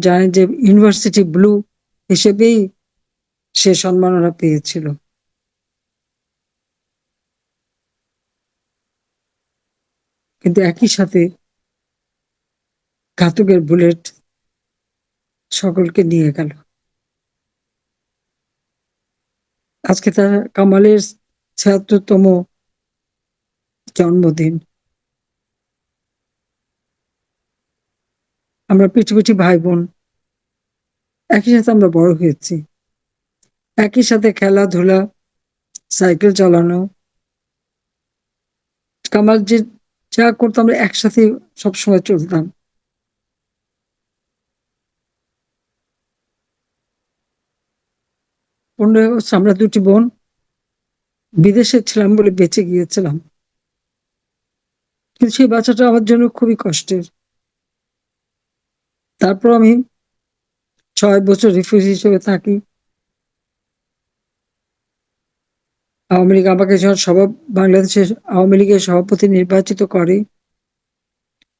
জানেন যে university blue হিসেবেই সে সম্মাননা পেয়েছিল। কিন্তু একই সাথে ঘাতকের বুলেট সকলকে নিয়ে গেল। আজকে তার কামালের ছিয়াত্তরতম জন্মদিন। আমরা পিঠি ভাই বোন, একই সাথে আমরা বড় হয়েছি। একই সাথে খেলাধুলা, সাইকেল চালানো, কামাল যে যা করতাম আমরা একসাথে সবসময় চলতাম। পনেরো বছর, আমরা দুটি বোন, বিদেশে ছিলাম বলে বেঁচে গিয়েছিলাম। কিন্তু সেই বাচ্চাটা আমার জন্য খুবই কষ্টের। তারপর আমি ছয় বছর রিফিউজি হিসেবে থাকি। আওয়ামী লীগ আমাকে যখন সভা, বাংলাদেশের আওয়ামী লীগের সভাপতি নির্বাচিত করে,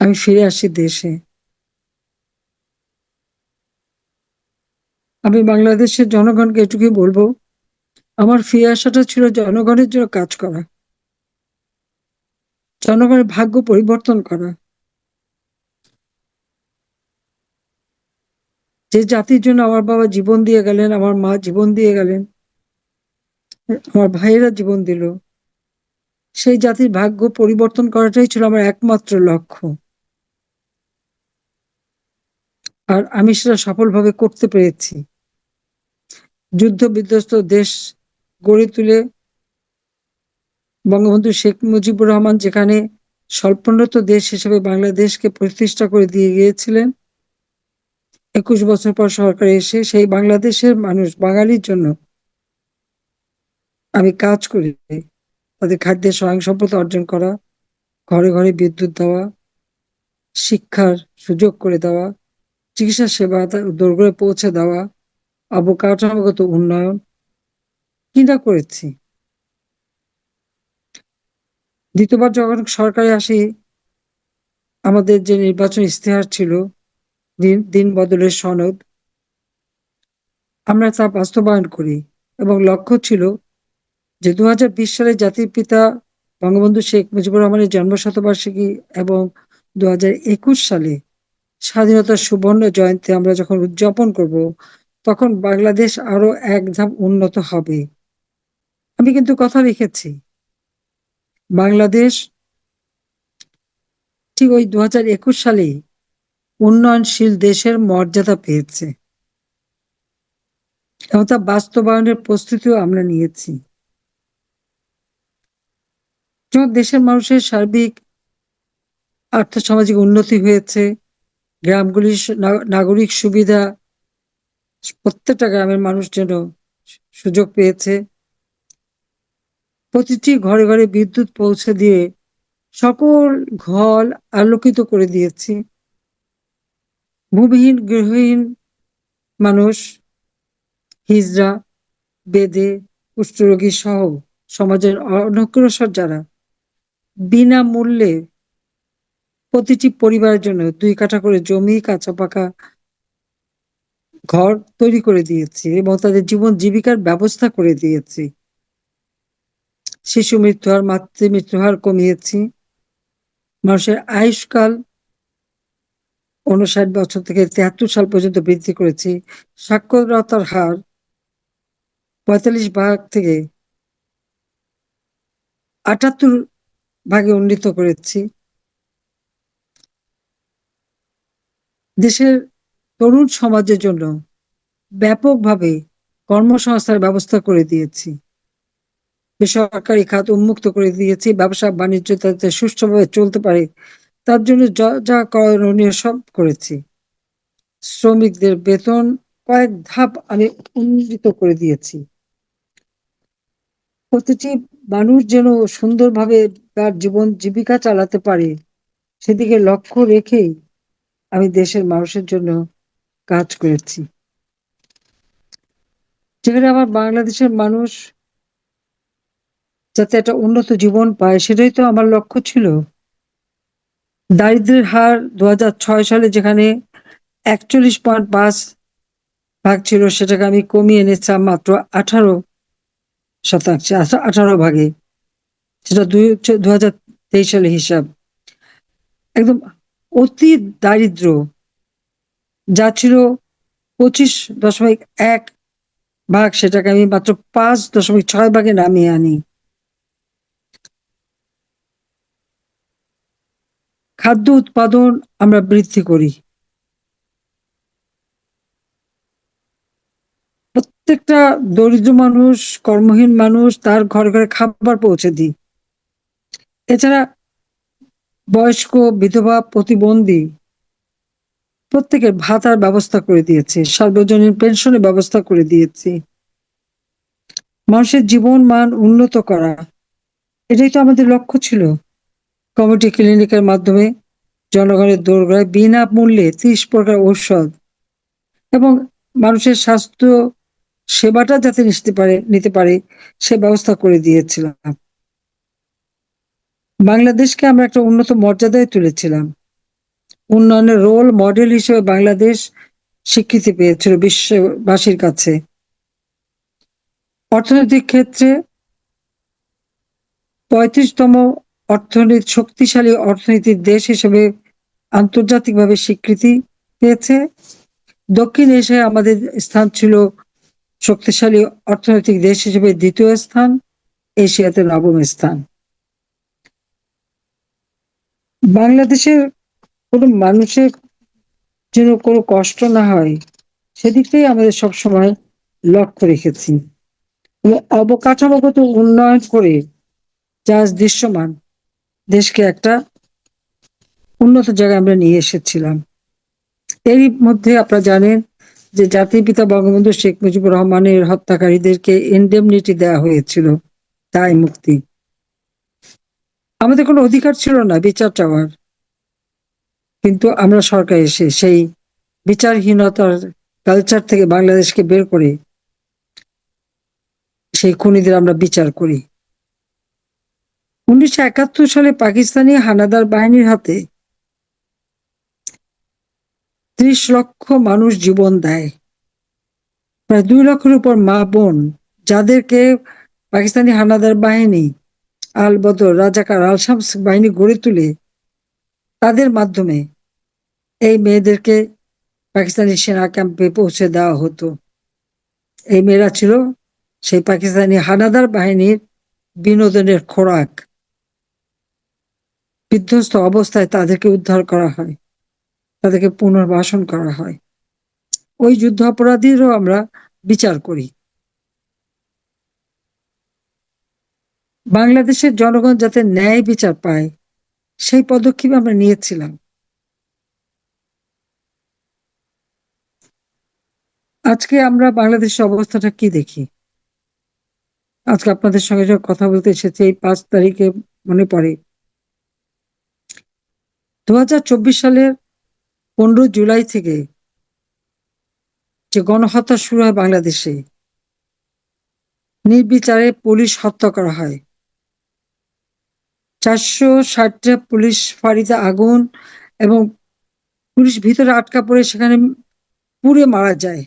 আমি ফিরে আসি দেশে। আমি বাংলাদেশের জনগণকে এটুকুই বলব, আমার ফিরে আসাটা ছিল জনগণের জন্য কাজ করা, জনগণের ভাগ্য পরিবর্তন করা। যে জাতির জন্য আমার বাবা জীবন দিয়ে গেলেন, আমার মা জীবন দিয়ে গেলেন, আমার ভাইয়েরা জীবন দিল, সেই জাতির ভাগ্য পরিবর্তন করাটাই ছিল আমার একমাত্র লক্ষ্য। আর আমি সেটা সফলভাবে করতে পেরেছি। যুদ্ধ বিধ্বস্ত দেশ গড়ে তুলে বঙ্গবন্ধু শেখ মুজিবুর রহমান যেখানে স্বল্পোন্নত দেশ হিসেবে বাংলাদেশকে প্রতিষ্ঠা করে দিয়ে গিয়েছিলেন একুশ বছর পর সরকার এসে সেই বাংলাদেশের মানুষ, বাঙালির জন্য আমি কাজ করি। তাদের খাদ্যের স্বয়ংসম্পদ অর্জন করা, ঘরে ঘরে বিদ্যুৎ দেওয়া, শিক্ষার সুযোগ করে দেওয়া, চিকিৎসা সেবা দোরগোড়ে পৌঁছে দেওয়া, অবকাঠামোগত উন্নয়ন কিনা করেছি। দ্বিতীয়বার যখন সরকারে আসি, আমাদের যে নির্বাচন ইস্তেহার ছিল দিন বদলের সনদ। আমরা তা বাস্তবায়ন করি এবং লক্ষ্য ছিল যে দু হাজার বিশ সালে জাতির পিতা বঙ্গবন্ধু শেখ মুজিবুর রহমানের জন্ম শতবার্ষিকী এবং দু হাজার একুশ সালে স্বাধীনতার সুবর্ণ জয়ন্তী আমরা যখন উদযাপন করব, তখন বাংলাদেশ আরও এক ধাপ উন্নত হবে। আমি কিন্তু কথা রেখেছি, বাংলাদেশ ঠিক ওই দু সালেই উন্নয়নশীল দেশের মর্যাদা পেয়েছে। এবং তা বাস্তবায়নের প্রস্তুতিও আমরা নিয়েছি। দেশের মানুষের সার্বিক আর্থসামাজিক উন্নতি হয়েছে, গ্রামগুলির নাগরিক সুবিধা, প্রত্যেকটা গ্রামের মানুষ যেন সুযোগ পেয়েছে। প্রতিটি ঘরে ঘরে বিদ্যুৎ পৌঁছে দিয়ে সকল ঘর আলোকিত করে দিয়েছি। ভূমিহীন গৃহহীন মানুষ হিজড়া বেদে, কুষ্ঠরোগী সহ সমাজের অনগ্রসর যারা, বিনামূল্যে প্রতিটি পরিবারের জন্য দুই কাঠা করে জমি কাঁচা পাকা ঘর তৈরি করে দিয়েছি এবং তাদের জীবন জীবিকার ব্যবস্থা করে দিয়েছি। শিশু মৃত্যু হার মাতৃ মৃত্যু হার কমিয়েছি। মানুষের আয়ুষ্কাল উনষাট বছর থেকে তিয়াত্তর সাল পর্যন্ত বৃদ্ধি করেছি। সাক্ষরতার হার পঁয়তাল্লিশ ভাগ থেকে আটাত্তর ভাগে উন্নীত করেছি। দেশের তরুণ সমাজের জন্য ব্যাপকভাবে কর্মসংস্থার ব্যবস্থা করে দিয়েছি। বেসরকারি খাত উন্মুক্ত করে দিয়েছি। ব্যবসা বাণিজ্য যাতে সুষ্ঠুভাবে চলতে পারে তার জন্য যা করণীয় সব করেছি। শ্রমিকদের বেতন কয়েক ধাপ আমি উন্নীত করে দিয়েছি। প্রতিটি মানুষ যেন সুন্দরভাবে তার জীবন জীবিকা চালাতে পারে, সেদিকে লক্ষ্য রেখেই আমি দেশের মানুষের জন্য কাজ করেছি। যেখানে আমার বাংলাদেশের মানুষ যাতে একটা উন্নত জীবন পায়, সেটাই তো আমার লক্ষ্য ছিল। দারিদ্রের হার দু হাজার ছয় সালে যেখানে একচল্লিশ পয়েন্ট পাঁচ ভাগ ছিল, সেটাকে আমি কমিয়ে এনেছিলাম মাত্র আঠারো শতাংশে আঠারো ভাগে। সেটা দুই দু হাজার তেইশ সালের হিসাব। একদম অতি দারিদ্র, যা ছিল পঁচিশ দশমিক এক ভাগ, সেটাকে আমি মাত্র পাঁচ দশমিক ছয় ভাগে নামিয়ে আনি। খাদ্য উৎপাদন আমরা বৃদ্ধি করি। প্রত্যেকটা দরিদ্র মানুষ, কর্মহীন মানুষ তার ঘরে ঘরে খাবার পৌঁছে দিই। এছাড়া বয়স্ক, বিধবা, প্রতিবন্ধী প্রত্যেকের ভাতার ব্যবস্থা করে দিয়েছে, সার্বজনীন পেনশনের ব্যবস্থা করে দিয়েছি। মানুষের জীবন মান উন্নত করা, এটাই তো আমাদের লক্ষ্য ছিল। কমিটি ক্লিনিকের মাধ্যমে জনগণের দোরগোড়ায় বিনামূল্যে ত্রিশ প্রকার ঔষধ এবং মানুষের স্বাস্থ্য সেবাটা যাতে নিতে পারে নিতে পারে, সে ব্যবস্থা করে দিয়েছিলাম। বাংলাদেশকে আমরা একটা উন্নত মর্যাদায় তুলেছিলাম। উন্নয়নের রোল মডেল হিসেবে বাংলাদেশ স্বীকৃতি পেয়েছিল বিশ্ববাসীর কাছে। অর্থনৈতিক ক্ষেত্রে পঁয়ত্রিশতম অর্থনীতি শক্তিশালী অর্থনীতির দেশ হিসেবে আন্তর্জাতিকভাবে স্বীকৃতি পেয়েছে। দক্ষিণ এশিয়ায় আমাদের স্থান ছিল শক্তিশালী অর্থনৈতিক দেশ হিসেবে দ্বিতীয় স্থান, এশিয়াতে নবম স্থান। বাংলাদেশের কোনো মানুষের যেন কোনো কষ্ট না হয়, সেদিকটাই আমাদের সবসময় লক্ষ্য রেখেছি। অবকাঠামোগত উন্নয়ন করে যা দৃশ্যমান। দেশকে একটা উন্নত জায়গায় আমরা নিয়ে এসেছিলাম। এরই মধ্যে আপনারা জানেন যে জাতির পিতা বঙ্গবন্ধু শেখ মুজিবুর রহমানের হত্যাকারীদেরকে ইন্ডেমনিটি দেওয়া হয়েছিল, তাই মুক্তি। আমাদের কোনো অধিকার ছিল না বিচার চাওয়ার। কিন্তু আমরা সরকার এসে সেই বিচারহীনতার কালচার থেকে বাংলাদেশকে বের করে সেই খুনিদের আমরা বিচার করি। উনিশশো একাত্তর সালে পাকিস্তানি হানাদার বাহিনীর হাতে ত্রিশ লক্ষ মানুষ জীবন দেয়। প্রায় দুই লক্ষের উপর মা বোন, যাদেরকে পাকিস্তানি হানাদার বাহিনী আল বদর, রাজাকার আল শামস বাহিনী গড়ে তুলে, তাদের মাধ্যমে এই মেয়েদেরকে পাকিস্তানি সেনা ক্যাম্পে পৌঁছে দেওয়া হতো। এই মেয়েরা ছিল সেই পাকিস্তানি হানাদার বাহিনীর বিনোদনের খোরাক। বিধ্বস্ত অবস্থায় তাদেরকে উদ্ধার করা হয়, তাদেরকে পুনর্বাসন করা হয়। ওই যুদ্ধ অপরাধীরও আমরা বিচার করি। বাংলাদেশের জনগণ যাতে ন্যায় বিচার পায়, সেই পদক্ষেপ আমরা নিয়েছিলাম। আজকে আমরা বাংলাদেশের অবস্থাটা কি দেখি? আজকে আপনাদের সঙ্গে কথা বলতে এসেছি, এই পাঁচ তারিখে মনে পড়ে। দু হাজার চব্বিশ সালের পনেরো জুলাই থেকে যে গণহত্যা শুরু হয় বাংলাদেশে, নির্বিচারে পুলিশ হত্যা করা হয়। চারশো ষাটটা পুলিশ ফাঁড়িতে আগুন এবং পুলিশ ভিতরে আটকা পড়ে সেখানে পুড়ে মারা যায়।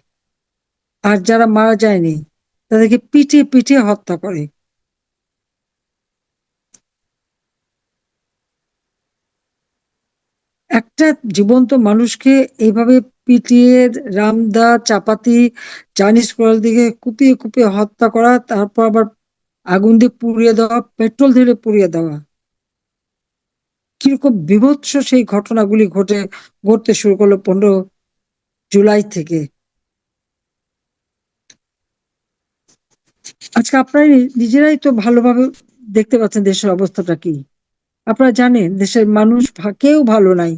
আর যারা মারা যায়নি, তাদেরকে পিটিয়ে পিটিয়ে হত্যা করে। একটা জীবন্ত মানুষকে এইভাবে পিটিয়ে রামদা, চাপাতি, চাইনিজ কোরাল দিকে কুপিয়ে কুপিয়ে হত্যা করা, তারপর আবার আগুন দিয়ে পুড়িয়ে দেওয়া, পেট্রোল দিয়ে পুড়িয়ে দেওয়া। কীরকম বিভৎস সেই ঘটনাগুলি ঘটে, ঘটতে শুরু করল পনেরো জুলাই থেকে। আজকে আপনারা নিজেরাই তো ভালোভাবে দেখতে পাচ্ছেন দেশের অবস্থাটা কি। আপনারা জানেন, দেশের মানুষ কেউ ভালো নাই।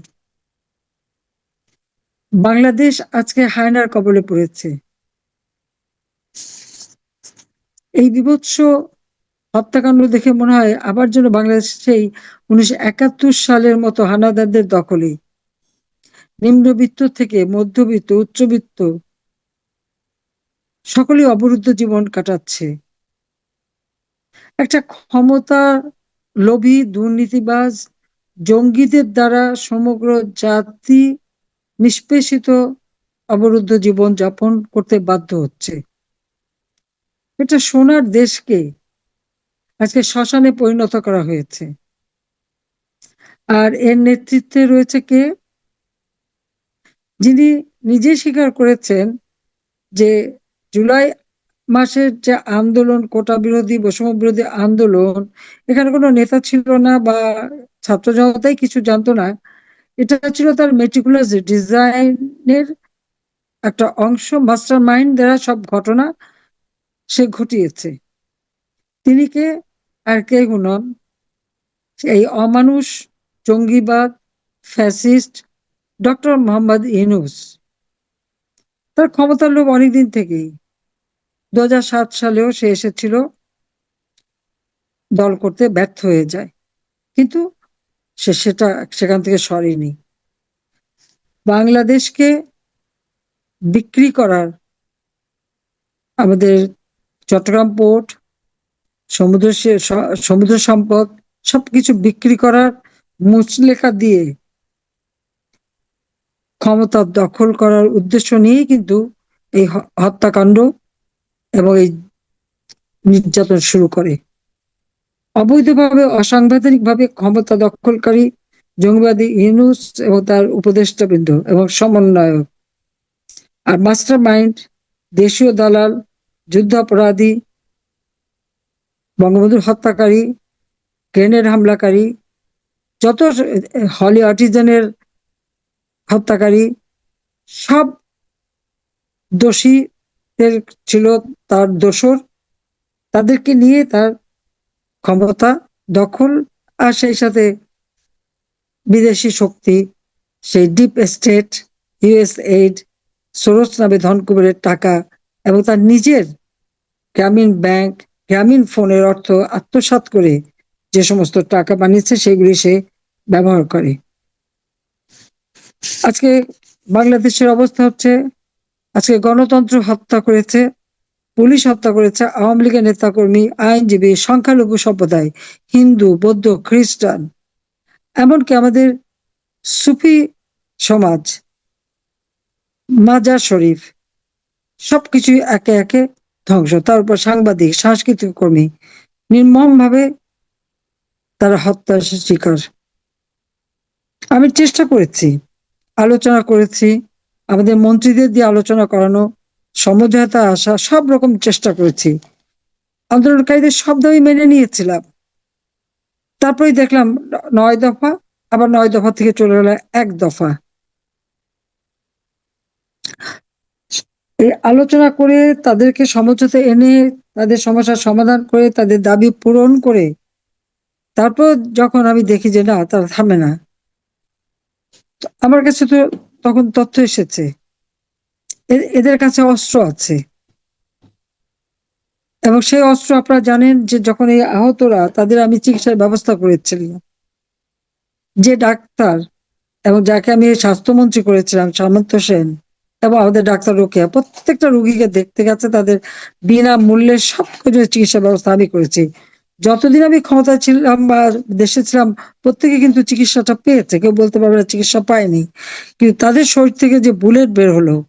বাংলাদেশ আজকে হায়নার কবলে পড়েছে। এই বিভৎস হত্যাকাণ্ড দেখে মনে হয় আবার যেন বাংলাদেশ সেই উনিশশো একাত্তর সালের মতো হানাদারদের দখলে। নিম্নবিত্ত থেকে মধ্যবিত্ত, উচ্চবিত্ত সকলেই অবরুদ্ধ জীবন কাটাচ্ছে। একটা ক্ষমতা লোভী, দুর্নীতিবাজ, জঙ্গিদের দ্বারা সমগ্র জাতি নিষ্পেষিত অবরুদ্ধ জীবন যাপন করতে বাধ্য হচ্ছে। এটা সোনার দেশকে আজকে শ্মশানে পরিণত করা হয়েছে। আর এর নেতৃত্বে রয়েছে কে? যিনি নিজে স্বীকার করেছেন যে জুলাই মাসের যে আন্দোলন, কোটা বিরোধী, বৈষম্য বিরোধী আন্দোলন, এখানে কোনো নেতা ছিল না বা ছাত্র জনতাই কিছু জানতো না। এটা ছিল তার মেটিকুলাস ডিজাইনের একটা অংশ মাস্টার মাইন্ড দ্বারা সব ঘটনা সে ঘটিয়েছে। তিনি কে? আর কে নন এই অমানুষ, জঙ্গিবাদ, ফ্যাসিস্ট, ডক্টর মোহাম্মদ ইনুস তার ক্ষমতার লোভ অনেকদিন থেকেই। দু হাজার সাত সালেও সে এসেছিল দল করতে ব্যর্থ হয়ে যায়। কিন্তু সে সেটা সেখান থেকে সরেনি। বাংলাদেশকে বিক্রি করার আমাদের চট্টগ্রাম পোর্ট, সমুদ্র সমুদ্র সম্পদ, সবকিছু বিক্রি করার মুচলেখা দিয়ে ক্ষমতা দখল করার উদ্দেশ্য নিয়েই কিন্তু এই হত্যাকাণ্ড এবং এই নির্যাতন শুরু করে। অবৈধভাবে, অসাংবিধানিকভাবে ক্ষমতা দখলকারী জঙ্গিবাদী ইউনুস এবং তার উপদেষ্টা উপদেষ্টাবৃন্দ এবং সমন্বয়ক আর মাস্টার মাইন্ড দেশীয় দালাল যুদ্ধ অপরাধী বঙ্গবন্ধুর হত্যাকারী, গ্রেনেড হামলাকারী, যত হলি আর্টিজানের হত্যাকারী, সব দোষীদের ছিল তার দোসর তাদেরকে নিয়ে তার ক্ষমতা দখল আর সেই সাথে বিদেশি শক্তি, সেই deep state US aid Soros নামে ধনকুবেরের টাকা এবং তার নিজের গ্রামীণ ব্যাংক, গ্রামীণ ফোনের অর্থ আত্মসাত করে যে সমস্ত টাকা বানিয়েছে সেগুলি সে ব্যবহার করে। আজকে বাংলাদেশের অবস্থা হচ্ছে আজকে গণতন্ত্র হত্যা করেছে, পুলিশ হত্যা করেছে, আওয়ামী লীগের নেতাকর্মী, আইনজীবী, সংখ্যালঘু সম্প্রদায়, হিন্দু, বৌদ্ধ, খ্রিস্টান, এমনকি আমাদের সুফি সমাজ, মাজার শরীফ, সবকিছুই একে একে ধ্বংস। তার উপর সাংবাদিক, সাংস্কৃতিক কর্মী নির্মম ভাবে তারা হত্যার শিকার। আমি চেষ্টা করেছি, আলোচনা করেছি আমাদের মন্ত্রীদের দিয়ে আলোচনা করানো, সমঝোতা আসা, সব রকম চেষ্টা করেছি। আন্দোলনকারীদের সব দাবি মেনে নিয়েছিলাম। তারপরে দেখলাম নয় দফা, আবার নয় দফা থেকে চলে গেল এক দফা। এই আলোচনা করে তাদেরকে সমঝোতে এনে, তাদের সমস্যার সমাধান করে, তাদের দাবি পূরণ করে, তারপর যখন আমি দেখি যে না, তারা থামে না। আমার কাছে তো তখন তথ্য এসেছে। এদের কাছে অস্ত্র আছে। এবং সেই অস্ত্র আপনারা জানেন যে যখন এই আহতরা তাদের আমি চিকিৎসার ব্যবস্থা করেছিলাম। যে ডাক্তার এবং যাকে আমি স্বাস্থ্যমন্ত্রী করেছিলাম, সামন্ত সেন, এবং আমাদের ডাক্তার রোকেয়া, প্রত্যেকটা রুগীকে দেখতে গেছে তাদের বিনা মূল্যে সব কিছু চিকিৎসা ব্যবস্থা আমি করেছি। যতদিন আমি ক্ষমতায় ছিলাম বা দেশে ছিলাম, প্রত্যেকে কিন্তু চিকিৎসাটা পেয়েছে। কেউ বলতে পারবে না চিকিৎসা পায়নি। কিন্তু তাদের শরীর থেকে যে বুলেট বের হলো,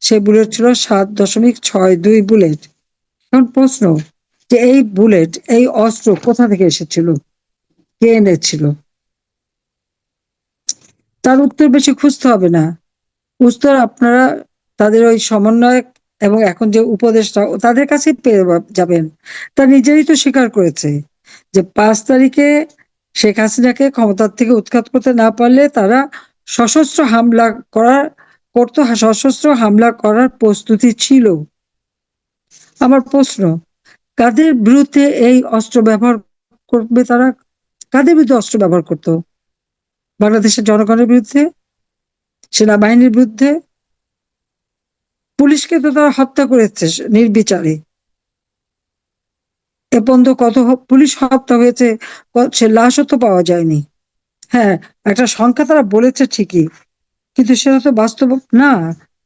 সেই বুলেট ছিল সাত দশমিক ছয় দুই বুলেট। এখন প্রশ্ন, যে এই বুলেট, এই অস্ত্র কোথা থেকে এসেছিল? কে এনেছিল? তার উত্তর বেশি খুঁজতে হবে না। উত্তর আপনারা তাদের ওই সমন্বয়ক এবং এখন যে উপদেষ্টা তাদের কাছে পেয়ে যাবেন। তা নিজেরই তো স্বীকার করেছে যে পাঁচ তারিখে শেখ হাসিনাকে ক্ষমতার থেকে উৎখাত করতে না পারলে তারা সশস্ত্র হামলা করার, করতো, সশস্ত্র হামলা করার প্রস্তুতি ছিল। আমার প্রশ্ন, কাদের বিরুদ্ধে এই অস্ত্র ব্যবহার করবে তারা? কাদের বিরুদ্ধে অস্ত্র ব্যবহার করত? বাংলাদেশের জনগণের বিরুদ্ধে? সেনাবাহিনীর বিরুদ্ধে? পুলিশকে তো তারা হত্যা করেছে নির্বিচারে। এ পর্যন্ত কত পুলিশ হত্যা হয়েছে সে লাশও তো পাওয়া যায়নি। হ্যাঁ একটা সংখ্যা তারা বলেছে ঠিকই, কিন্তু সেটা তো বাস্তব না,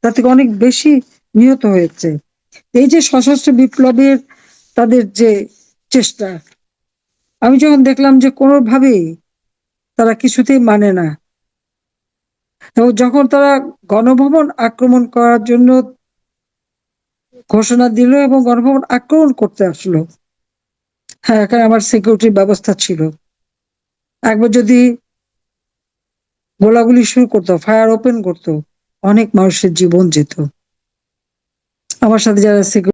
তার থেকে অনেক বেশি নিহত হয়েছে। এই যে সশস্ত্র বিপ্লবের তাদের যে চেষ্টা, আমি যখন দেখলাম যে কোনোভাবেই তারা কিছুতেই মানে না, এবং যখন তারা গণভবন আক্রমণ করার জন্য ঘোষণা দিল এবং গণভবন আক্রমণ করতে আসলো। হ্যাঁ এখানে আমার সিকিউরিটির ব্যবস্থা ছিল। একবার যদি গোলাগুলি শুরু করতো ফায়ার ওপেন করতো, অনেক মানুষের জীবন যেত। আমার সাথে যারা সিকিউরিটি